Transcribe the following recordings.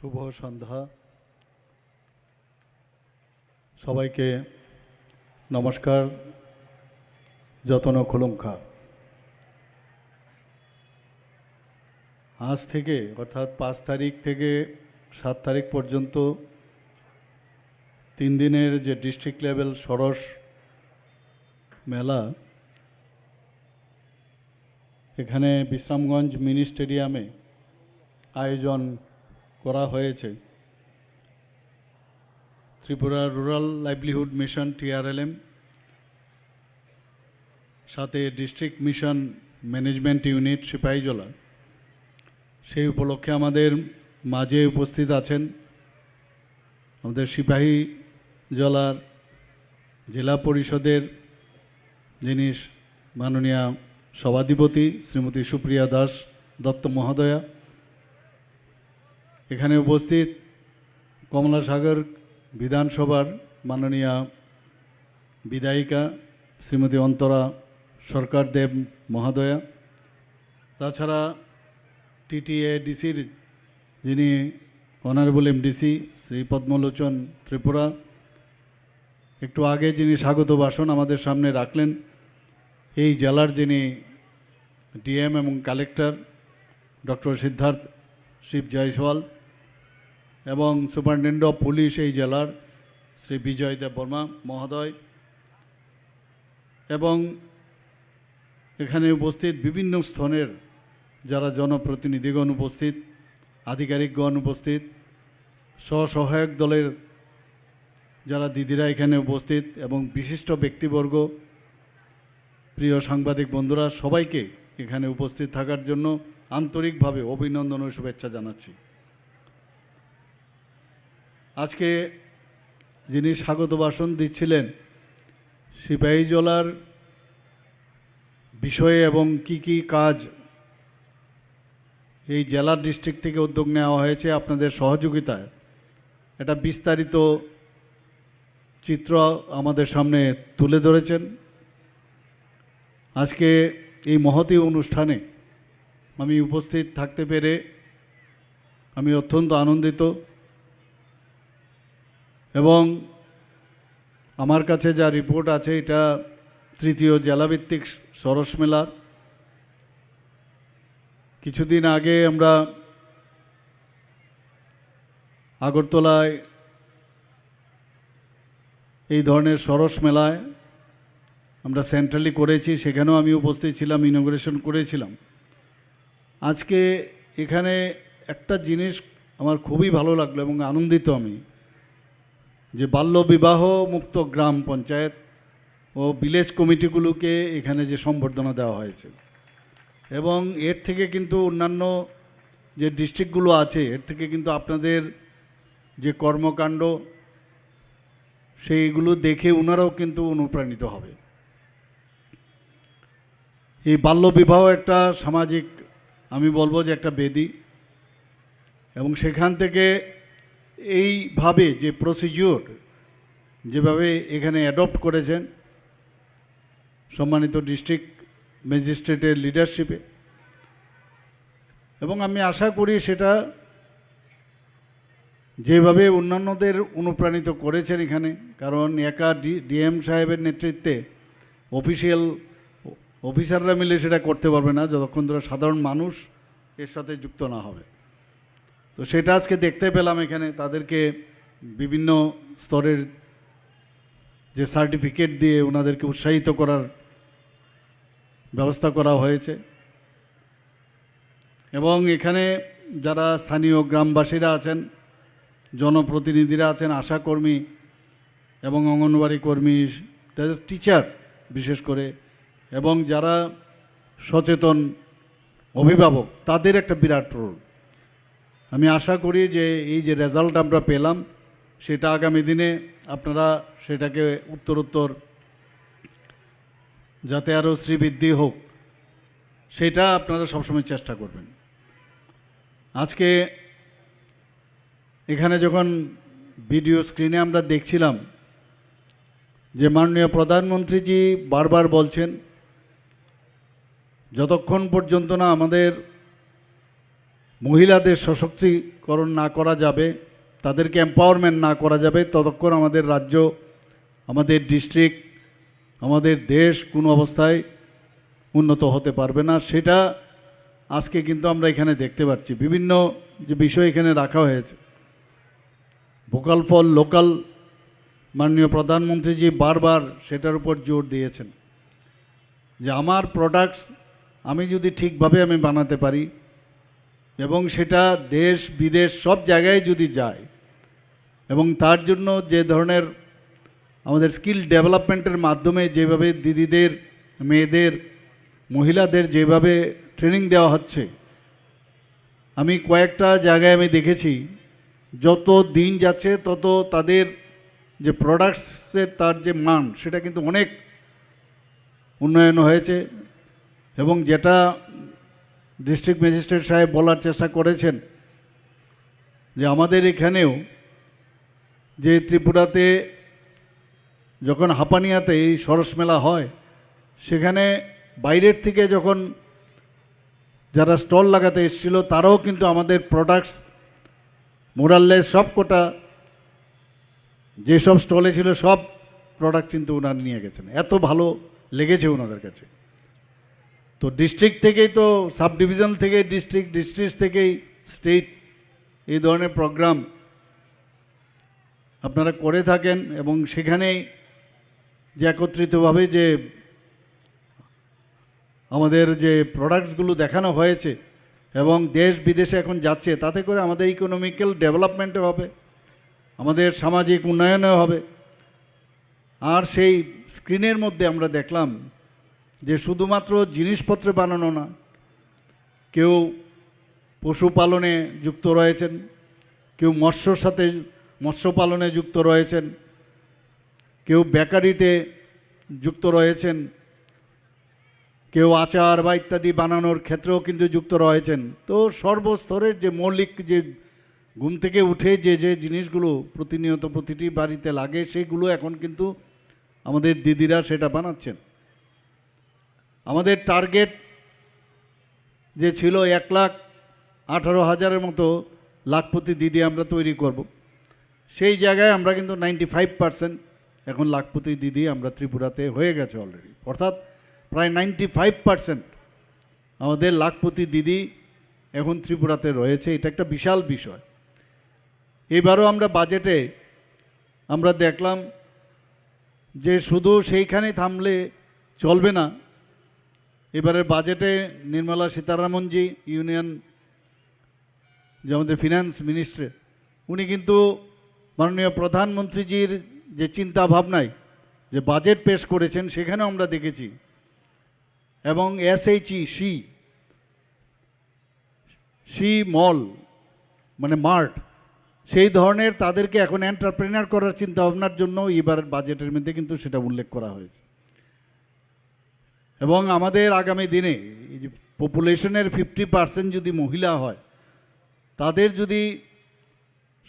শুভ সন্ধ্যা। সবাইকে নমস্কার, যতন খুলুমখা আজ থেকে, অর্থাৎ পাঁচ তারিখ থেকে সাত তারিখ পর্যন্ত তিন দিনের যে ডিস্ট্রিক্ট লেভেল সরস মেলা, এখানে বিশ্রামগঞ্জ মিনি স্টেডিয়ামে আয়োজন করা হয়েছে। Tripura rural livelihood mission TRLM সাথে district mission management unit, Sipahijala. সেই উপলক্ষে আমাদের মাঝে উপস্থিত আছেন আমাদের সিপাহী জলার জেলা পরিষদের যিনি মাননীয় সভাধিপতি শ্রীমতী সুপ্রিয়া দাস দত্ত মহোদয়া এখানে উপস্থিত কমলাসাগর বিধানসভার মাননীয় বিধায়িকা শ্রীমতী অন্তরা সরকার দেব মহোদয়া, তাছাড়া টিটিএ ডিসির যিনি অনারেবল এমডিসি শ্রী পদ্মলোচন ত্রিপুরা, একটু আগে যিনি স্বাগত ভাষণ আমাদের সামনে রাখলেন, এই জেলার যিনি ডিএম এবং কালেক্টর ডক্টর সিদ্ধার্থ শিব জয়সওয়াল এবং সুপারিনটেন্ডেন্ট অফ পুলিশ এই জেলার শ্রী বিজয় দেব বর্মা মহোদয় এবং এখানে উপস্থিত বিভিন্ন স্থানের যারা জনপ্রতিনিধিগণ উপস্থিত, আধিকারিকগণ উপস্থিত, স্বসহায়ক দলের যারা দিদিরা এখানে উপস্থিত এবং বিশিষ্ট ব্যক্তিবর্গ, প্রিয় সাংবাদিক বন্ধুরা, সবাইকে এখানে উপস্থিত থাকার জন্য আন্তরিকভাবে অভিনন্দন ও শুভেচ্ছা জানাচ্ছি। আজকে যিনি স্বাগত ভাষণ দিচ্ছিলেন, সিপাহী জলার বিষয়ে এবং কি কি কাজ এই জেলার ডিস্ট্রিক্ট থেকে উদ্যোগ নেওয়া হয়েছে আপনাদের সহযোগিতায়, এটা বিস্তারিত চিত্র আমাদের সামনে তুলে ধরেছেন। আজকে এই মহতী অনুষ্ঠানে আমি উপস্থিত থাকতে পেরে আমি অত্যন্ত আনন্দিত। এবং আমার কাছে যা রিপোর্ট আছে, এটা তৃতীয় জেলাভিত্তিক সরস মেলার। কিছুদিন আগে আমরা আগরতলায় এই ধরনের সরস মেলায় আমরা সেন্ট্রালি করেছি, সেখানেও আমি উপস্থিত ছিলাম ইনোগ্রেশন করেছিলাম। আজকে এখানে একটা জিনিস আমার খুবই ভালো লাগল এবং আনন্দিত আমি। যে বাল্য বিবাহ মুক্ত গ্রাম পঞ্চায়েত ও ভিলেজ কমিটিগুলোকে এখানে যে সম্বর্ধনা দেওয়া হয়েছে। এবং এর থেকে কিন্তু অন্যান্য যে ডিস্ট্রিক্টগুলো আছে, এর থেকে কিন্তু আপনাদের যে কর্মকাণ্ড, সেইগুলো দেখে ওনারাও কিন্তু অনুপ্রাণিত হবে। এই বাল্যবিবাহ একটা সামাজিক, আমি বলব যে একটা বেদি। এবং সেখান থেকে এইভাবে যে প্রসিজিওর যেভাবে এখানে অ্যাডপ্ট করেছেন সম্মানিত ডিস্ট্রিক্ট ম্যাজিস্ট্রেটের লিডারশিপে এবং আমি আশা করি সেটা যেভাবে অন্যান্যদের অনুপ্রাণিত করেছেন এখানে, কারণ একা ডিএম সাহেবের নেতৃত্বে অফিসিয়াল অফিসাররা মিলে সেটা করতে পারবে না, যতক্ষণ ধরে সাধারণ মানুষ এর সাথে যুক্ত না হবে। তো সেটা আজকে দেখতে পেলাম এখানে। তাদেরকে বিভিন্ন স্তরের যে সার্টিফিকেট দিয়ে ওনাদেরকে উৎসাহিত করার ব্যবস্থা করা হয়েছে। এবং এখানে যারা স্থানীয় গ্রামবাসীরা আছেন, জনপ্রতিনিধিরা আছেন, আশাকর্মী এবং অঙ্গনওয়াড়ি কর্মী, তাদের টিচার বিশেষ করে, এবং যারা সচেতন অভিভাবক, তাদের একটা বিরাট রোল আমি আশা করি যে এই যে রেজাল্ট আমরা পেলাম, সেটা আগামী দিনে আপনারা সেটাকে উত্তরোত্তর যাতে আরও শ্রীবৃদ্ধি হোক, সেটা আপনারা সবসময় চেষ্টা করবেন। আজকে এখানে যখন ভিডিও স্ক্রিনে আমরা দেখছিলাম যে মাননীয় প্রধানমন্ত্রীজি বারবার বলছেন, যতক্ষণ পর্যন্ত না আমাদের মহিলাদের সশক্তিকরণ না করা যাবে, তাদেরকে এম্পাওয়ারমেন্ট না করা যাবে, ততক্ষণ আমাদের রাজ্য, আমাদের ডিস্ট্রিক্ট আমাদের দেশ কোনো অবস্থায় উন্নত হতে পারবে না। সেটা আজকে কিন্তু আমরা এখানে দেখতে পাচ্ছি। বিভিন্ন যে বিষয় এখানে রাখা হয়েছে। ভোকাল ফল লোকাল মাননীয় প্রধানমন্ত্রীজি বারবার সেটার উপর জোর দিয়েছেন যে আমার প্রোডাক্টস আমি যদি ঠিকভাবে আমি বানাতে পারি এবং সেটা দেশ, বিদেশ, সব জায়গায় যদি যায়, এবং তার জন্য যে ধরনের আমাদের স্কিল ডেভেলপমেন্টের মাধ্যমে যেভাবে দিদিদের, মেয়েদের, মহিলাদের যেভাবে ট্রেনিং দেওয়া হচ্ছে, আমি কয়েকটা জায়গায় আমি দেখেছি, যত দিন যাচ্ছে তত তাদের যে প্রোডাক্টসের তার যে মান, সেটা কিন্তু অনেক উন্নয়ন হয়েছে এবং যেটা ডিস্ট্রিক্ট ম্যাজিস্ট্রেট সাহেব বলার চেষ্টা করেছেন যে আমাদের এখানেও যে ত্রিপুরাতে যখন হাপানিয়াতে এই সরস মেলা হয়, সেখানে বাইরের থেকে যখন যারা স্টল লাগাতে এসেছিল, তারাও কিন্তু আমাদের প্রোডাক্টস মোরাললেস সব কোটা যেসব স্টলে ছিল সব প্রোডাক্ট কিন্তু ওনারা নিয়ে গেছেন। এত ভালো লেগেছে ওনাদের কাছে। তো ডিস্ট্রিক্ট থেকেই তো সাব ডিভিশন থেকে ডিস্ট্রিক্ট ডিস্ট্রিক্ট থেকেই স্টেট এই ধরনের প্রোগ্রাম আপনারা করে থাকেন এবং সেখানেই যে একত্রিতভাবে যে আমাদের যে প্রোডাক্টসগুলো দেখানো হয়েছে এবং দেশ বিদেশে এখন যাচ্ছে, তাতে করে আমাদের ইকোনমিক্যাল ডেভেলপমেন্টও হবে, আমাদের সামাজিক উন্নয়নও হবে। আর সেই স্ক্রিনের মধ্যে আমরা দেখলাম যে শুধুমাত্র জিনিসপত্র বানানো না, কেউ পশুপালনে যুক্ত রয়েছেন, কেউ মৎস্যর সাথে মৎস্য পালনে যুক্ত রয়েছেন, কেউ বেকারিতে যুক্ত রয়েছেন, কেউ আচার বা ইত্যাদি বানানোর ক্ষেত্রেও কিন্তু যুক্ত রয়েছেন। তো সর্বস্তরের যে মৌলিক যে ঘুম থেকে উঠে যে যে জিনিসগুলো প্রতিনিয়ত প্রতিটি বাড়িতে লাগে, সেগুলো এখন কিন্তু আমাদের দিদিরা সেটা বানাচ্ছেন। আমাদের টার্গেট যে ছিল এক লাখ আঠারো হাজারের মতো লাখপতি দিদি আমরা তৈরি করব। সেই জায়গায় আমরা কিন্তু নাইনটি ফাইভ পার্সেন্ট এখন লাখপতি দিদি আমরা ত্রিপুরাতে হয়ে গেছে অলরেডি অর্থাৎ প্রায় নাইনটি ফাইভ পার্সেন্ট আমাদের লাখপতি দিদি এখন ত্রিপুরাতে রয়েছে। এটা একটা বিশাল বিষয়। এবারও আমরা বাজেটে আমরা দেখলাম যে শুধু সেইখানে থামলে চলবে না এবারের বাজেটে নির্মলা সীতারামনজি, ইউনিয়ন যে আমাদের ফিনান্স মিনিস্ট্রি, উনি কিন্তু মাননীয় প্রধানমন্ত্রীজির যে চিন্তা ভাবনায় যে বাজেট পেশ করেছেন, সেখানেও আমরা দেখেছি। এবং এসএইচই, সি সি মল মানে মার্ট, সেই ধরনের তাদেরকে এখন এন্টারপ্রেনার করার চিন্তা ভাবনার জন্য এবারের বাজেটের মধ্যে কিন্তু সেটা উল্লেখ করা হয়েছে। এবং আমাদের আগামী দিনে পপুলেশনের ফিফটি পার্সেন্ট যদি মহিলা হয়, তাদের যদি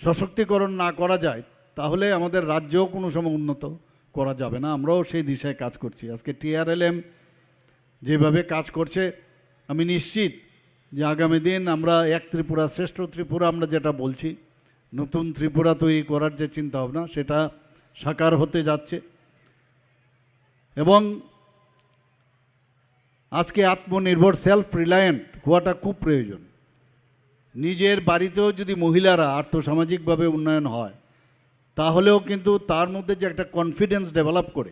সশক্তিকরণ না করা যায়, তাহলে আমাদের রাজ্যও কোনো সময় উন্নত করা যাবে না। আমরাও সেই দিশায় কাজ করছি। আজকে টিআরএলএম যেভাবে কাজ করছে, আমি নিশ্চিত যে আগামী দিন আমরা এক ত্রিপুরা, শ্রেষ্ঠ ত্রিপুরা আমরা যেটা বলছি, নতুন ত্রিপুরা তৈরি করার যে চিন্তাভাবনা, সেটা সাকার হতে যাচ্ছে। এবং আজকে আত্মনির্ভর সেলফ রিলায়েন্ট হওয়াটা খুব প্রয়োজন। নিজের বাড়িতেও যদি মহিলারা আর্থসামাজিকভাবে উন্নয়ন হয়, তাহলেও কিন্তু তার মধ্যে যে একটা কনফিডেন্স ডেভেলপ করে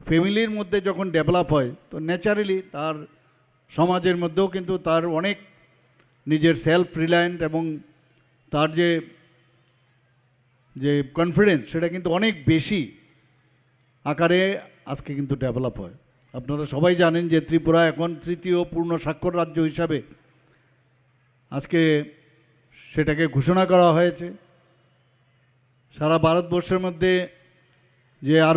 ফ্যামিলির মধ্যে যখন ডেভেলপ হয়, তো ন্যাচারালি তার সমাজের মধ্যেও কিন্তু তার অনেক নিজের সেলফ রিলায়েন্ট এবং তার যে যে কনফিডেন্স সেটা কিন্তু অনেক বেশি আকারে আজকে কিন্তু ডেভেলপ হয়। আপনারা সবাই জানেন যে ত্রিপুরা এখন তৃতীয় পূর্ণ স্বাক্ষর রাজ্য হিসাবে আজকে সেটাকে ঘোষণা করা হয়েছে। সারা ভারতবর্ষের মধ্যে যে আর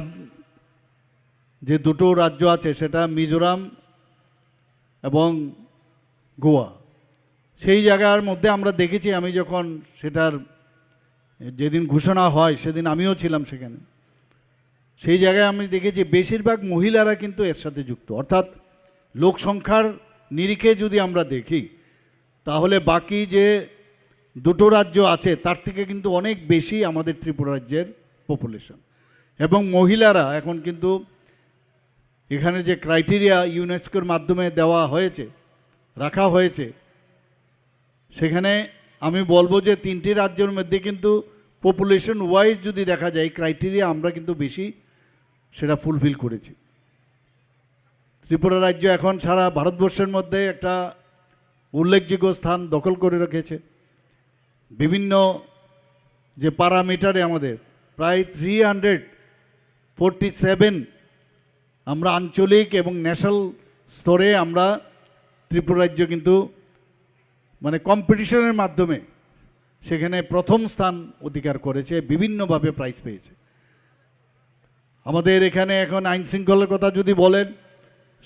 যে দুটো রাজ্য আছে সেটা মিজোরাম এবং গোয়া। সেই জায়গার মধ্যে আমরা দেখেছি আমি যখন সেটার যেদিন ঘোষণা হয় সেদিন আমিও ছিলাম সেখানে। সেই জায়গায় আমি দেখেছি বেশিরভাগ মহিলারা কিন্তু এর সাথে যুক্ত। অর্থাৎ লোক সংখ্যার নিরিখে যদি আমরা দেখি, তাহলে বাকি যে দুটো রাজ্য আছে, তার থেকে কিন্তু অনেক বেশি আমাদের ত্রিপুরা রাজ্যের পপুলেশন এবং মহিলারা এখন কিন্তু এখানে যে ক্রাইটেরিয়া ইউনেস্কোর মাধ্যমে দেওয়া হয়েছে, রাখা হয়েছে, সেখানে আমি বলব যে তিনটি রাজ্যের মধ্যে কিন্তু পপুলেশন ওয়াইজ যদি দেখা যায় ক্রাইটেরিয়া আমরা কিন্তু বেশি সেটা ফুলফিল করেছি। ত্রিপুরা রাজ্য এখন সারা ভারতবর্ষের মধ্যে একটা উল্লেখযোগ্য স্থান দখল করে রেখেছে। বিভিন্ন যে প্যারামিটারে আমাদের, প্রায় থ্রি হান্ড্রেড ফোরটি সেভেন আমরা আঞ্চলিক এবং ন্যাশনাল স্তরে আমরা ত্রিপুরা রাজ্য কিন্তু মানে কম্পিটিশনের মাধ্যমে সেখানে প্রথম স্থান অধিকার করেছে, বিভিন্নভাবে প্রাইজ পেয়েছে। আমাদের এখানে এখন আইন শৃঙ্খলার কথা যদি বলেন,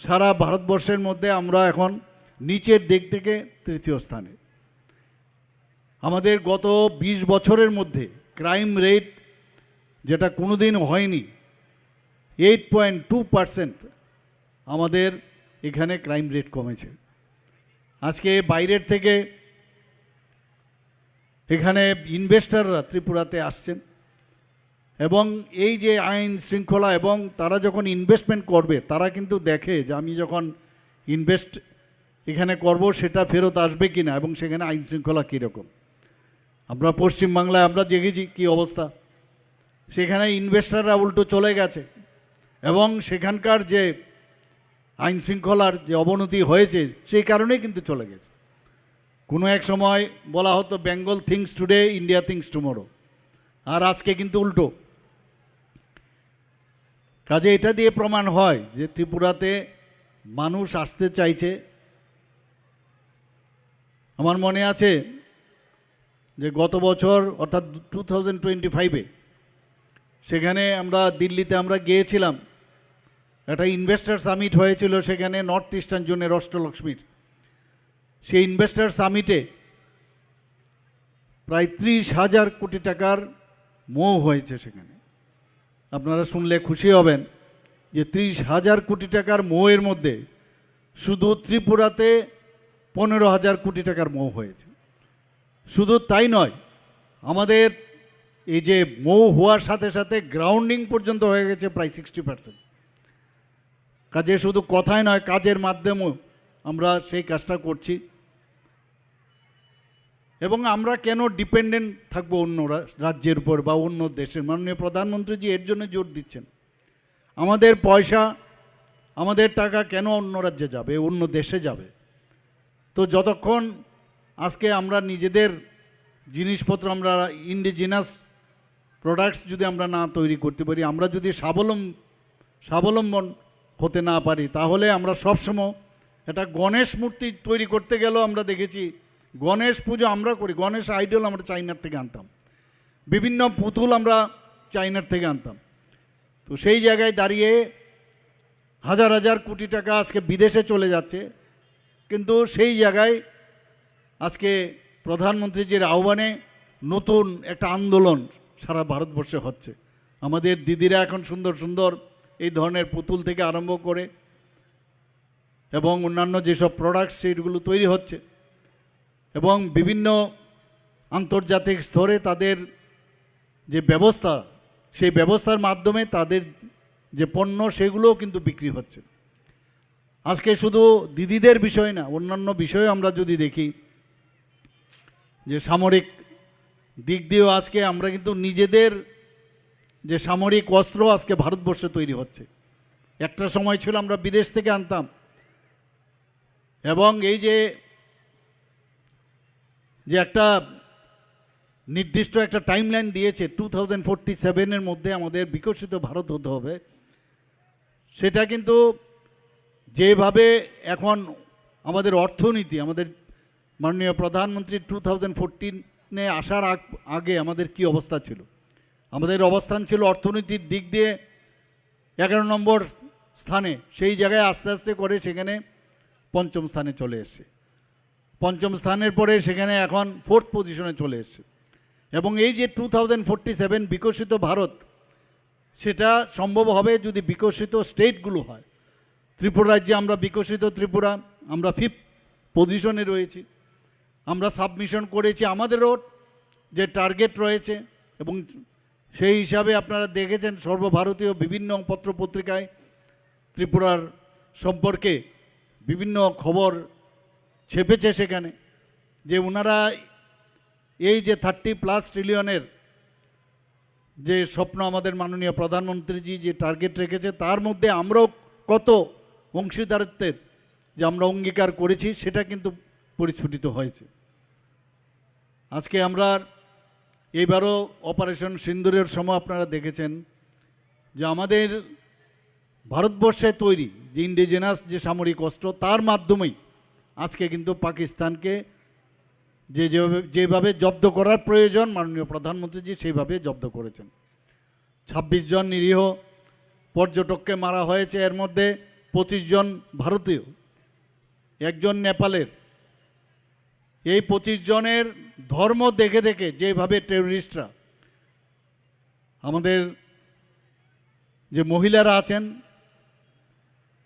সারা ভারতবর্ষের মধ্যে আমরা এখন নিচের দিক থেকে তৃতীয় স্থানে। আমাদের গত ২০ বছরের মধ্যে ক্রাইম রেট যেটা কোনোদিন হয়নি এইট পয়েন্ট টু পারসেন্ট আমাদের এখানে ক্রাইম রেট কমেছে। আজকে বাইরের থেকে এখানে ইনভেস্টাররা ত্রিপুরাতে আসছেন। এবং এই যে আইন শৃঙ্খলা এবং তারা যখন ইনভেস্টমেন্ট করবে, তারা কিন্তু দেখে যে আমি যখন ইনভেস্ট এখানে করব, সেটা ফেরত আসবে কি না এবং সেখানে আইন শৃঙ্খলা কীরকম। আমরা পশ্চিমবাংলায় আমরা দেখেছি কী অবস্থা। সেখানে ইনভেস্টাররা উল্টো চলে গেছে এবং সেখানকার যে আইন শৃঙ্খলার যে অবনতি হয়েছে, সেই কারণেই কিন্তু চলে গেছে। কোনো এক সময় বলা হতো Bengal thinks today India thinks tomorrow আর আজকে কিন্তু উল্টো। কাজে এটা দিয়ে প্রমাণ হয় যে ত্রিপুরাতে মানুষ আসতে চাইছে। আমার মনে আছে যে গত বছর, অর্থাৎ টু থাউজেন্ড টোয়েন্টি ফাইভে, সেখানে আমরা দিল্লিতে আমরা গিয়েছিলাম। একটা ইনভেস্টার সামিট হয়েছিল সেখানে নর্থ ইস্টার্ন জোনের অষ্টলক্ষ্মীর। সেই ইনভেস্টার সামিটে প্রায় ত্রিশ হাজার কোটি টাকার মোহ হয়েছে সেখানে। আপনারা শুনলে খুশি হবেন যে ত্রিশ হাজার কোটি টাকার মোহের মধ্যে শুধু ত্রিপুরাতে পনেরো হাজার কোটি টাকার মোহ হয়েছে। শুধু তাই নয়, আমাদের এই যে মৌ হওয়ার সাথে সাথে গ্রাউন্ডিং পর্যন্ত হয়ে গেছে প্রায় সিক্সটি পার্সেন্ট কাজে শুধু কথাই নয়, কাজের মাধ্যমেও আমরা সেই কাজটা করছি। এবং আমরা কেন ডিপেন্ডেন্ট থাকব অন্য রাজ্যের উপর বা অন্য দেশের? মাননীয় প্রধানমন্ত্রীজি এর জন্য জোর দিচ্ছেন। আমাদের পয়সা, আমাদের টাকা কেন অন্য রাজ্যে যাবে, অন্য দেশে যাবে? তো যতক্ষণ আজকে আমরা নিজেদের জিনিসপত্র, আমরা ইন্ডিজিনাস প্রোডাক্টস যদি আমরা না তৈরি করতে পারি, আমরা যদি স্বাবলম্ব, স্বাবলম্বন হতে না পারি, তাহলে আমরা সবসময় একটা গণেশ মূর্তি তৈরি করতে গেলেও আমরা দেখেছি গণেশ পুজো আমরা করি। গণেশ আইডল আমরা চাইনার থেকে আনতাম। বিভিন্ন পুতুল আমরা চাইনার থেকে আনতাম। তো সেই জায়গায় দাঁড়িয়ে হাজার হাজার কোটি টাকা আজকে বিদেশে চলে যাচ্ছে। কিন্তু সেই জায়গায় আজকে প্রধানমন্ত্রীজির আহ্বানে নতুন একটা আন্দোলন সারা ভারতবর্ষে হচ্ছে। আমাদের দিদিরা এখন সুন্দর সুন্দর এই ধরনের পুতুল থেকে আরম্ভ করে এবং অন্যান্য যেসব প্রোডাক্টস সেইগুলো তৈরি হচ্ছে। এবং বিভিন্ন আন্তর্জাতিক স্তরে তাদের যে ব্যবস্থা, সেই ব্যবস্থার মাধ্যমে তাদের যে পণ্য, সেগুলোও কিন্তু বিক্রি হচ্ছে। আজকে শুধু দিদিদের বিষয় না, অন্যান্য বিষয়ে আমরা যদি দেখি, যে সামরিক দিক দিয়েও আজকে আমরা কিন্তু নিজেদের যে সামরিক অস্ত্র আজকে ভারতবর্ষে তৈরি হচ্ছে। একটা সময় ছিল আমরা বিদেশ থেকে আনতাম এবং এই যে যে একটা নির্দিষ্ট একটা টাইমলাইন দিয়েছে টু থাউজেন্ড ফোরটি সেভেনের মধ্যে আমাদের বিকশিত ভারত হতে হবে। সেটা কিন্তু যেভাবে এখন আমাদের অর্থনীতি, আমাদের মাননীয় প্রধানমন্ত্রী টু থাউজেন্ড ফোরটিনে আসার আগ- আমাদের কি অবস্থা ছিল? আমাদের অবস্থান ছিল অর্থনীতির দিক দিয়ে এগারো নম্বর স্থানে, সেই জায়গায় আস্তে আস্তে করে সেখানে পঞ্চম স্থানে চলে এসছে। পঞ্চম স্থানের পরে সেখানে এখন ফোর্থ পজিশনে চলে এসছে। এবং এই যে টু থাউজেন্ড ফোরটি সেভেন বিকশিত ভারত, সেটা সম্ভব হবে যদি বিকশিত স্টেটগুলো হয়। ত্রিপুরা রাজ্যে আমরা বিকশিত ত্রিপুরা, আমরা ফিফথ পজিশনে রয়েছি। আমরা সাবমিশন করেছি আমাদেরও যে টার্গেট রয়েছে, এবং সেই হিসাবে আপনারা দেখেছেন সর্বভারতীয় বিভিন্ন পত্র পত্রিকায় ত্রিপুরার সম্পর্কে বিভিন্ন খবর ছেপেছে সেখানে যে ওনারা এই যে থার্টি প্লাস ট্রিলিয়নের যে স্বপ্ন আমাদের মাননীয় প্রধানমন্ত্রীজি যে টার্গেট রেখেছে, তার মধ্যে আমরাও কত অংশীদারত্বের যে আমরা অঙ্গীকার করেছি, সেটা কিন্তু পরিস্ফুটিত হয়েছে। আজকে আমরা এইবারও অপারেশন সিন্দুরের সময় আপনারা দেখেছেন যে আমাদের ভারতবর্ষে তৈরি যে ইন্ডিজেনাস যে সামরিক অস্ত্র, তার মাধ্যমেই আজকে কিন্তু পাকিস্তানকে যে যেভাবে যেভাবে জব্দ করার প্রয়োজন, মাননীয় প্রধানমন্ত্রীজি সেইভাবে জব্দ করেছেন। ছাব্বিশ জন নিরীহ পর্যটককে মারা হয়েছে, এর মধ্যে পঁচিশ জন ভারতীয়, একজন নেপালের। এই পঁচিশ জনের ধর্ম দেখে দেখে যেভাবে টেররিস্টরা আমাদের যে মহিলারা আছেন,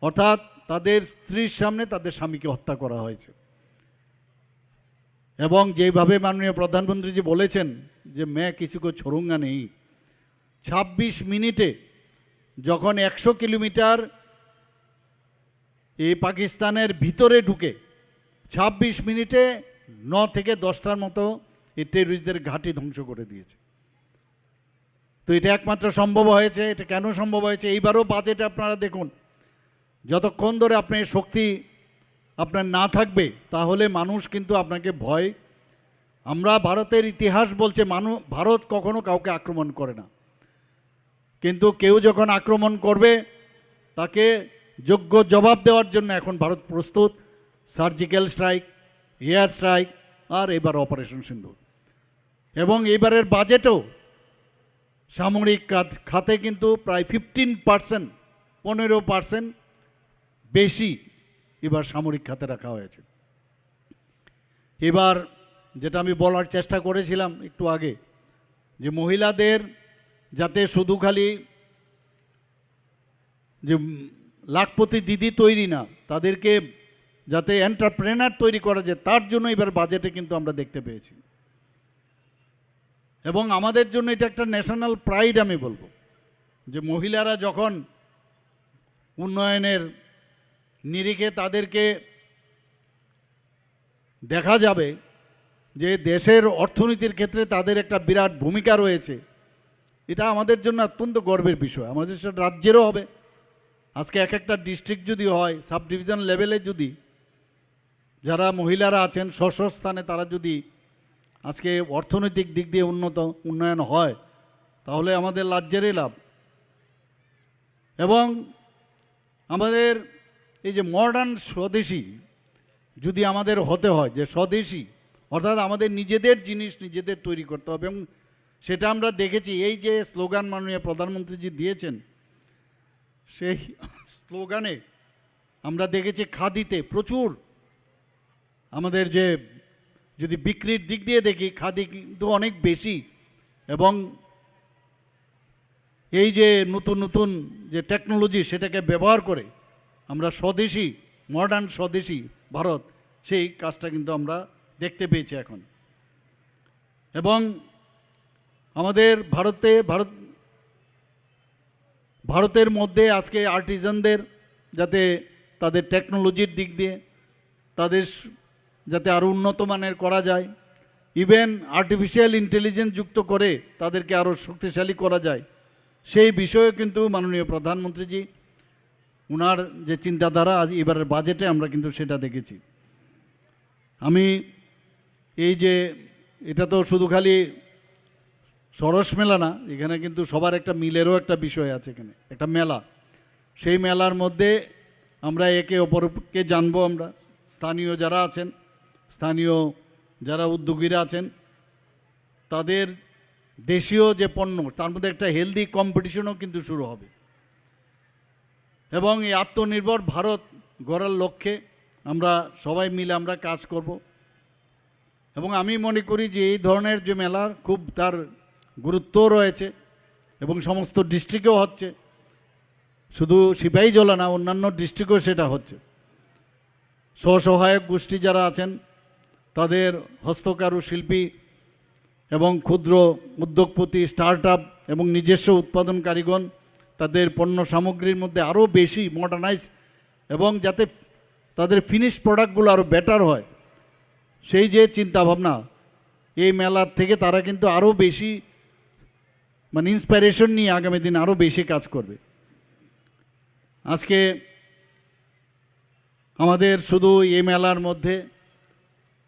অর্থাৎ তাদের স্ত্রীর সামনে তাদের স্বামীকে হত্যা করা হয়েছে। এবং যেভাবে মাননীয় প্রধানমন্ত্রীজি বলেছেন যে মেয়ে কিছু কো ছড়ুঙ্গা নেই। ছাব্বিশ মিনিটে যখন একশো কিলোমিটার এই পাকিস্তানের ভিতরে ঢুকে, ছাব্বিশ মিনিটে ন থেকে দশটার মতো এই টেররিস্টদের ঘাঁটি ধ্বংস করে দিয়েছে। তো এটা একমাত্র সম্ভব হয়েছে, এটা কেন সম্ভব হয়েছে? এইবারও বাজেট আপনারা দেখুন যতক্ষণ ধরে আপনি শক্তি আপনার না থাকবে, তাহলে মানুষ কিন্তু আপনাকে ভয়। আমরা ভারতের ইতিহাস বলছে মানুষ ভারত কখনো কাউকে আক্রমণ করে না। কিন্তু কেউ যখন আক্রমণ করবে, তাকে যোগ্য জবাব দেওয়ার জন্য এখন ভারত প্রস্তুত। সার্জিক্যাল স্ট্রাইক, এয়ার স্ট্রাইক, আর এবার অপারেশন সিন্ধু। এবং এবারের বাজেটও সামরিক খাত- খাতে কিন্তু প্রায় ফিফটিন পার্সেন্ট পনেরো পার্সেন্ট বেশি এবার সামরিক খাতে রাখা হয়েছে। এবার যেটা আমি বলার চেষ্টা করেছিলাম একটু আগে, যে মহিলাদের যাতে শুধু খালি যে লাখপতি দিদি তৈরি না, তাদেরকে যাতে এন্টারপ্রেনার তৈরি করা যায়, তার জন্য এবার বাজেটে কিন্তু আমরা দেখতে পেয়েছি। এবং আমাদের জন্য এটা একটা ন্যাশনাল প্রাইড আমি বলব, যে মহিলারা যখন উন্নয়নের নিরিখে তাদেরকে দেখা যাবে যে দেশের অর্থনীতির ক্ষেত্রে তাদের একটা বিরাট ভূমিকা রয়েছে। এটা আমাদের জন্য অত্যন্ত গর্বের বিষয়। আমাদের সেটা রাজ্যেরও হবে। আজকে এক একটা ডিস্ট্রিক্ট যদি হয় সাব ডিভিশন লেভেলে যদি যারা মহিলারা আছেন স্ব স্থানে তারা যদি আজকে অর্থনৈতিক দিক দিয়ে উন্নত, উন্নয়ন হয়, তাহলে আমাদের রাজ্যেরই লাভ। এবং আমাদের এই যে মডার্ন স্বদেশী যদি আমাদের হতে হয়, যে স্বদেশী, অর্থাৎ আমাদের নিজেদের জিনিস নিজেদের তৈরি করতে হবে এবং সেটা আমরা দেখেছি, এই যে স্লোগান মাননীয় প্রধানমন্ত্রীজি দিয়েছেন, সেই স্লোগানে আমরা দেখেছি খাদিতে প্রচুর আমাদের যে যদি বিক্রির দিক দিয়ে দেখি, খাদি কিন্তু অনেক বেশি এবং এই যে নতুন নতুন যে টেকনোলজি সেটাকে ব্যবহার করে আমরা স্বদেশী মডার্ন স্বদেশী ভারত, সেই কাজটা কিন্তু আমরা দেখতে পেয়েছি এখন। এবং আমাদের ভারতে, ভারত, ভারতের মধ্যে আজকে আর্টিজানদের যাতে তাদের টেকনোলজির দিক দিয়ে, তাদের যাতে আরও উন্নত মানের করা যায় ইভেন আর্টিফিশিয়াল ইন্টেলিজেন্স যুক্ত করে তাদেরকে আরও শক্তিশালী করা যায়, সেই বিষয়ে কিন্তু মাননীয় প্রধানমন্ত্রীজি ওনার যে চিন্তাধারা আজ এবারের বাজেটে আমরা কিন্তু সেটা দেখেছি। আমি এই যে, এটা তো শুধু খালি সরস মেলা না, এখানে কিন্তু সবার একটা মিলেরও একটা বিষয় আছে এখানে, একটা মেলা। সেই মেলার মধ্যে আমরা একে অপরকে জানব আমরা, স্থানীয় যারা আছেন, স্থানীয় যারা উদ্যোগীরা আছেন, তাদের দেশীয় যে পণ্য, তার মধ্যে একটা হেলদি কম্পিটিশনও কিন্তু শুরু হবে। এবং এই আত্মনির্ভর ভারত গড়ার লক্ষ্যে আমরা সবাই মিলে আমরা কাজ করব। এবং আমি মনে করি যে এই ধরনের যে মেলা খুব তার গুরুত্ব রয়েছে এবং সমস্ত ডিস্ট্রিক্টেও হচ্ছে। শুধু সিপাহীজলা না, অন্যান্য ডিস্ট্রিক্টেও সেটা হচ্ছে। স্বসহায়ক গোষ্ঠী যারা আছেন, তাদের হস্তকারু শিল্পী এবং ক্ষুদ্র উদ্যোগপতি স্টার্ট আপ এবং নিজস্ব উৎপাদনকারীগণ তাদের পণ্য সামগ্রীর মধ্যে আরও বেশি মডার্নাইজ এবং যাতে তাদের ফিনিশ প্রোডাক্টগুলো আরও বেটার হয়। সেই যে চিন্তাভাবনা, এই মেলার থেকে তারা কিন্তু আরও বেশি মানে ইন্সপিরেশন নিয়ে আগামী দিন আরও বেশি কাজ করবে। আজকে আমাদের শুধু এই মেলার মধ্যে,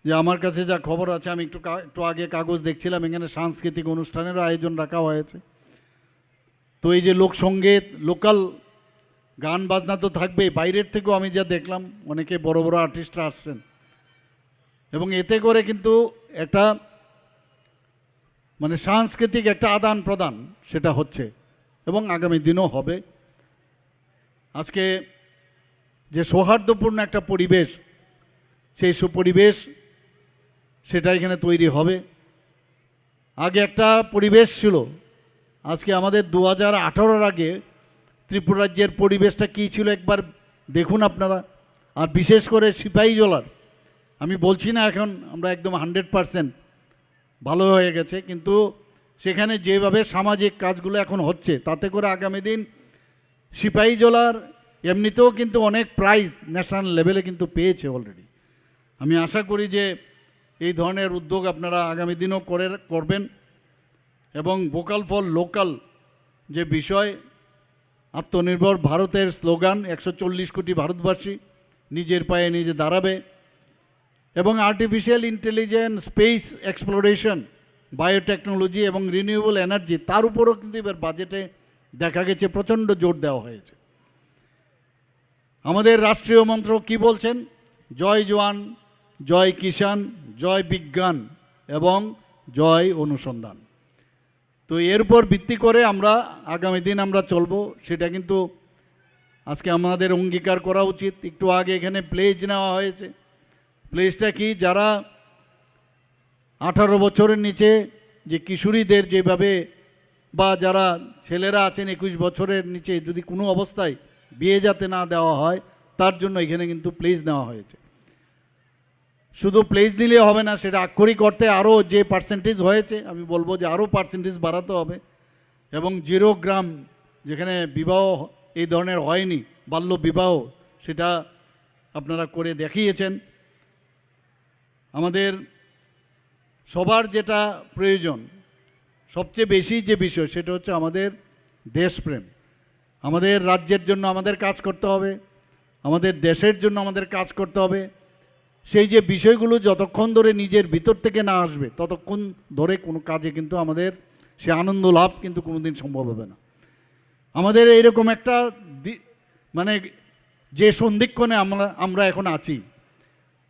যে আমার কাছে যা খবর আছে, আমি একটু একটু আগে কাগজ দেখছিলাম, এখানে সাংস্কৃতিক অনুষ্ঠানেরও আয়োজন রাখা হয়েছে। তো এই যে লোকসঙ্গীত লোকাল গান বাজনা তো থাকবেই বাইরের থেকেও আমি যা দেখলাম, অনেকে বড় বড় আর্টিস্টরা আসছেন। এবং এতে করে কিন্তু একটা মানে সাংস্কৃতিক একটা আদান প্রদান সেটা হচ্ছে, এবং আগামী দিনও হবে। আজকে যে সৌহার্দ্যপূর্ণ একটা পরিবেশ, সেই সুপরিবেশ সেটা এখানে তৈরি হবে। আগে একটা পরিবেশ ছিল আজকে আমাদের দু হাজার আঠারোর আগে ত্রিপুরা রাজ্যের পরিবেশটা কী ছিল একবার দেখুন আপনারা। আর বিশেষ করে সিপাহী জলার, আমি বলছি না এখন আমরা একদম হান্ড্রেড পারসেন্ট ভালো হয়ে গেছে, কিন্তু সেখানে যেভাবে সামাজিক কাজগুলো এখন হচ্ছে, তাতে করে আগামী দিন সিপাহী জলার এমনিতেও কিন্তু অনেক প্রাইজ ন্যাশনাল লেভেলে কিন্তু পেয়েছে অলরেডি আমি আশা করি যে এই ধরনের উদ্যোগ আপনারা আগামী দিনও করে, করবেন। এবং ভোকাল ফর লোকাল যে বিষয়, আত্মনির্ভর ভারতের স্লোগান, একশো চল্লিশ কোটি ভারতবাসী নিজের পায়ে নিজে দাঁড়াবে, এবং artificial intelligence space exploration biotechnology এবং রিনিউয়েবল এনার্জি তার উপরও কিন্তু এবার বাজেটে দেখা গেছে, প্রচণ্ড জোর দেওয়া হয়েছে। আমাদের রাষ্ট্রীয় মন্ত্র কি বলছেন? জয় জওয়ান, জয় কিষাণ, জয় বিজ্ঞান এবং জয় অনুসন্ধান। তো এর উপর ভিত্তি করে আমরা আগামী দিন আমরা চলবো, সেটা কিন্তু আজকে আমাদের অঙ্গীকার করা উচিত। একটু আগে এখানে প্লেজ নেওয়া হয়েছে। প্লেজটা কি? যারা আঠারো বছরের নিচে যে কিশোরীদের যেভাবে বা যারা ছেলেরা আছেন একুশ বছরের নিচে যদি কোনো অবস্থায় বিয়ে যাতে না দেওয়া হয়, তার জন্য এখানে কিন্তু প্লেজ নেওয়া হয়েছে। শুধু প্লেস দিলে হবে না, সেটা আক্ষরিক অর্থে আরও যে পার্সেন্টেজ হয়েছে, আমি বলব যে আরও পার্সেন্টেজ বাড়াতে হবে। এবং জিরো গ্রাম যেখানে বিবাহ এই ধরনের হয়নি, বাল্য বিবাহ, সেটা আপনারা করে দেখিয়েছেন। আমাদের সবার যেটা প্রয়োজন, সবচেয়ে বেশি যে বিষয়, সেটা হচ্ছে আমাদের দেশপ্রেম। আমাদের রাজ্যের জন্য আমাদের কাজ করতে হবে, আমাদের দেশের জন্য আমাদের কাজ করতে হবে সেই যে বিষয়গুলো যতক্ষণ ধরে নিজের ভিতর থেকে না আসবে, ততক্ষণ ধরে কোনো কাজে কিন্তু আমাদের সে আনন্দ লাভ কিন্তু কোনোদিন সম্ভব হবে না। আমাদের এইরকম একটা মানে যে সন্ধিক্ষণে আমরা আমরা এখন আছি,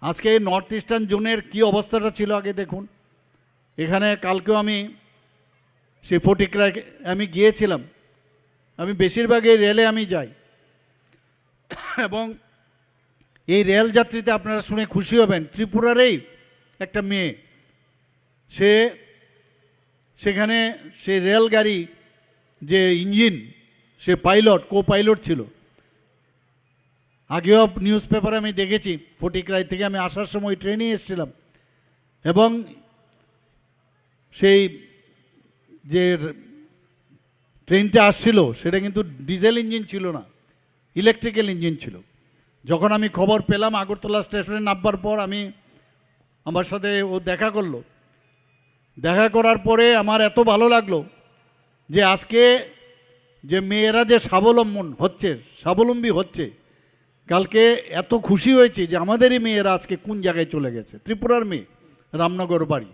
আজকে নর্থ ইস্টার্ন জোনের কি অবস্থাটা ছিল আগে দেখুন। এখানে কালকেও আমি সেই ফটিকরায় আমি গিয়েছিলাম, আমি বেশিরভাগই রেলে আমি যাই। এবং এই রেল যাত্রীতে আপনারা শুনে খুশি হবেন। ত্রিপুরারই একটা মেয়ে। সে সেখানে সে রেলগাড়ি যে ইঞ্জিন, সে পাইলট কো পাইলট ছিল। আগেও নিউজ পেপারে আমি দেখেছি ফটিকরাই থেকে আমি আসার সময় ট্রেনে এসেছিলাম। এবং সেই যে ট্রেনটা আসছিল, সেটা কিন্তু ডিজেল ইঞ্জিন ছিল না, ইলেকট্রিক্যাল ইঞ্জিন ছিল। যখন আমি খবর পেলাম আগরতলা স্টেশনে নামবার পর আমি আমার সাথে ও দেখা করল। দেখা করার পরে আমার এত ভালো লাগল যে আজকে যে মেয়েরা যে স্বাবলম্বন হচ্ছে, স্বাবলম্বী হচ্ছে, কালকে এত খুশি হয়েছে যে আমাদেরই মেয়েরা আজকে কোন জায়গায় চলে গেছে। ত্রিপুরার মেয়ে, রামনগর বাড়ি।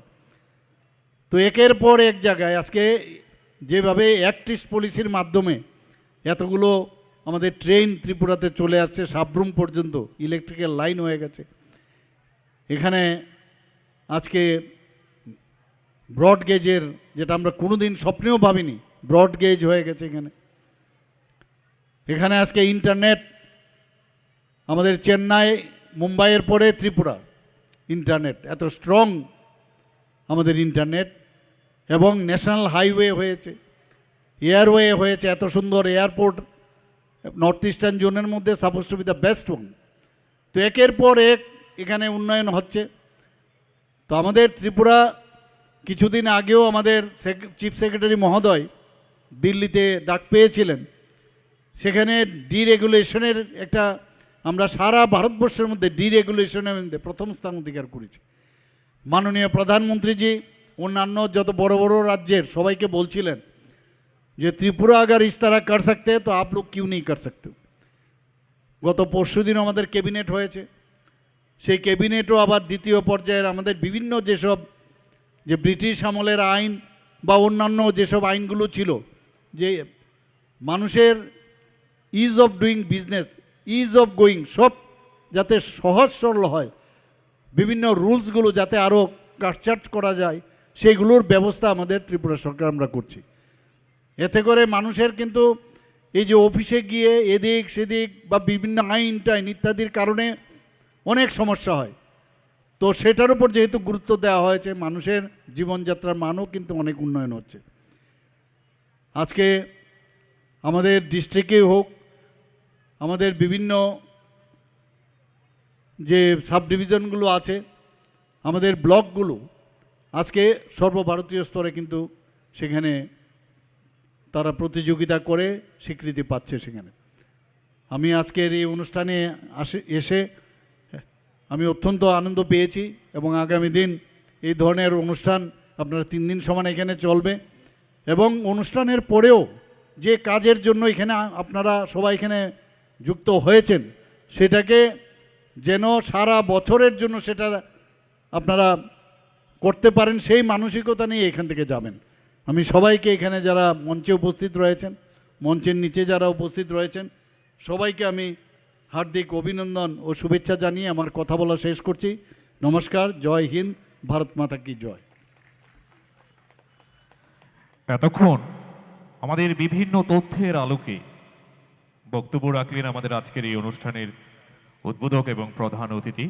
তো একের পর এক জায়গায় আজকে যেভাবে অ্যাক্টিস পলিসির মাধ্যমে এতগুলো আমাদের ট্রেন ত্রিপুরাতে চলে আসছে, সাবরুম পর্যন্ত ইলেকট্রিক্যাল লাইন হয়ে গেছে। এখানে আজকে ব্রডগেজের যেটা আমরা কোনোদিন স্বপ্নেও ভাবিনি ব্রডগেজ হয়ে গেছে এখানে। এখানে আজকে ইন্টারনেট আমাদের চেন্নাই, মুম্বাইয়ের পরে ত্রিপুরা ইন্টারনেট এত স্ট্রং আমাদের ইন্টারনেট এবং ন্যাশনাল হাইওয়ে হয়েছে এয়ারওয়ে হয়েছে, এত সুন্দর এয়ারপোর্ট নর্থ ইস্টার্ন জোনের মধ্যে suppose to be the best one তো একের পর এক এখানে উন্নয়ন হচ্ছে। তো আমাদের ত্রিপুরা কিছুদিন আগেও আমাদের চিফ সেক্রেটারি মহোদয় দিল্লিতে ডাক পেয়েছিলেন। সেখানে ডিরেগুলেশনের একটা আমরা সারা ভারতবর্ষের মধ্যে ডিরেগুলেশনের মধ্যে প্রথম স্থান অধিকার করেছি। মাননীয় প্রধানমন্ত্রীজি, অন্যান্য যত বড় বড় রাজ্যের সবাইকে বলছিলেন যে ত্রিপুরা अगर इस तरह कर सकते हैं तो आप लोग क्यों नहीं कर सकते গত পরশু দিন আমাদের ক্যাবিনেট হয়েছে সেই ক্যাবিনেটও আবার দ্বিতীয় পর্যায়ের আমাদের বিভিন্ন যেসব যে ব্রিটিশ আমলের আইন বা অন্যান্য যেসব আইনগুলো ছিল যে মানুষের ease of doing business ease of going সব যাতে সহজ সরল হয় বিভিন্ন রুলসগুলো যাতে আরও কাটচাট করা যায় সেইগুলোর ব্যবস্থা আমাদের ত্রিপুরা সরকার আমরা করছি এতে করে মানুষের কিন্তু এই যে অফিসে গিয়ে এদিক সেদিক বা বিভিন্ন আইন টাইন ইত্যাদির কারণে অনেক সমস্যা হয়। তো সেটার উপর যেহেতু গুরুত্ব দেওয়া হয়েছে, মানুষের জীবনযাত্রার মানও কিন্তু অনেক উন্নয়ন হচ্ছে। আজকে আমাদের ডিস্ট্রিক্টে হোক, আমাদের বিভিন্ন যে সাব ডিভিশনগুলো আছে, আমাদের ব্লকগুলো আজকে সর্বভারতীয় স্তরে কিন্তু সেখানে তারা প্রতিযোগিতা করে স্বীকৃতি পাচ্ছে সেখানে। আমি আজকের এই অনুষ্ঠানে আসে, এসে আমি অত্যন্ত আনন্দ পেয়েছি এবং আগামী দিন এই ধরনের অনুষ্ঠান আপনারা তিন দিন সমান এখানে চলবে এবং অনুষ্ঠানের পরেও যে কাজের জন্য এখানে আপনারা সবাই এখানে যুক্ত হয়েছেন, সেটাকে যেন সারা বছরের জন্য সেটা আপনারা করতে পারেন, সেই মানসিকতা নিয়ে এখান থেকে যাবেন। আমি সবাইকে এখানে যারা মঞ্চে উপস্থিত রয়েছেন, মঞ্চের নিচে যারা উপস্থিত রয়েছেন, সবাইকে আমি হার্দিক অভিনন্দন ও শুভেচ্ছা জানিয়ে আমার কথা বলা শেষ করছি। নমস্কার, জয় হিন্দ, ভারত মাতা কি জয়। এতক্ষণ আমাদের বিভিন্ন তথ্যের আলোকে বক্তব্য রাখলেন আমাদের আজকের এই অনুষ্ঠানের উদ্বোধক এবং প্রধান অতিথি।